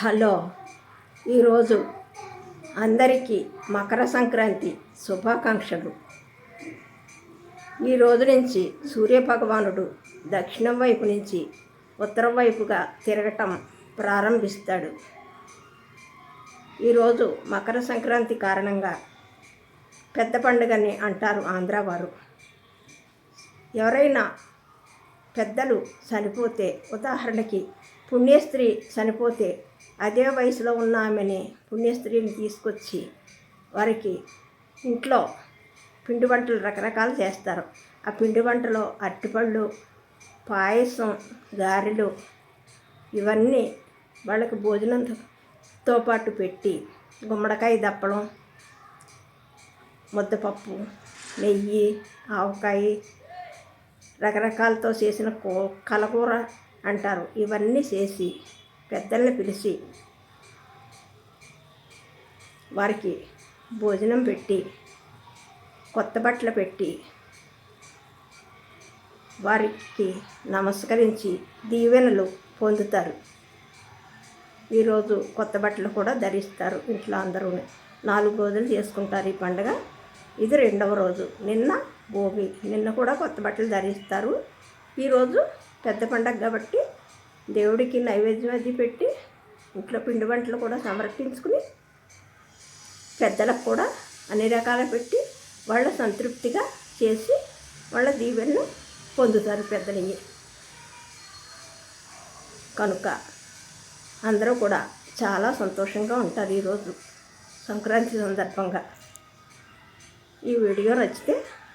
Hello ఈరోజు అందరికీ మకర సంక్రాంతి శుభాకాంక్షలు. ఈ రోజు నుంచి సూర్యభగవానుడు దక్షిణం వైపు నుంచి ఉత్తరం వైపుగా తిరగటం ప్రారంభిస్తాడు. ఈరోజు మకర సంక్రాంతి కారణంగా పెద్ద పండుగని అంటారు ఆంధ్ర వారు ఎవరైనా పెద్దలు చనిపోతే ఉదాహరణకి పుణ్యస్త్రీ చనిపోతే అదే వయసులో ఉన్న ఆమెని పుణ్యస్త్రీని తీసుకొచ్చి వారికి ఇంట్లో పిండి వంటలు రకరకాలు చేస్తారు. ఆ పిండి వంటలో అరటిపళ్ళు పాయసం గారెలు ఇవన్నీ వాళ్ళకి భోజనంతో పాటు పెట్టి గుమ్మడికాయ దప్పడం ముద్దపప్పు నెయ్యి ఆవకాయ రకరకాలతో చేసిన కూ కలకూర అంటారు. ఇవన్నీ చేసి పెద్దల్ని పిలిచి వారికి భోజనం పెట్టి కొత్త బట్టలు పెట్టి వారికి నమస్కరించి దీవెనలు పొందుతారు. ఈరోజు కొత్త బట్టలు కూడా ధరిస్తారు ఇంట్లో అందరూ నాలుగు రోజులు చేసుకుంటారు ఈ పండుగ. ఇది రెండవ రోజు. నిన్న భోగి నిన్న కూడా కొత్త బట్టలు ధరిస్తారు. ఈరోజు పెద్ద పండగ కాబట్టి దేవుడికి నైవేద్యం అది పెట్టి ఇంట్లో పిండి వంటలు కూడా సమర్పించుకుని పెద్దలకు కూడా అన్ని రకాల పెట్టి వాళ్ళ సంతృప్తిగా చేసి వాళ్ళ దీవెనలు పొందుతారు పెద్దలయ్యి కనుక అందరూ కూడా చాలా సంతోషంగా ఉంటారు ఈరోజు సంక్రాంతి సందర్భంగా. ఈ వీడియో నచ్చితే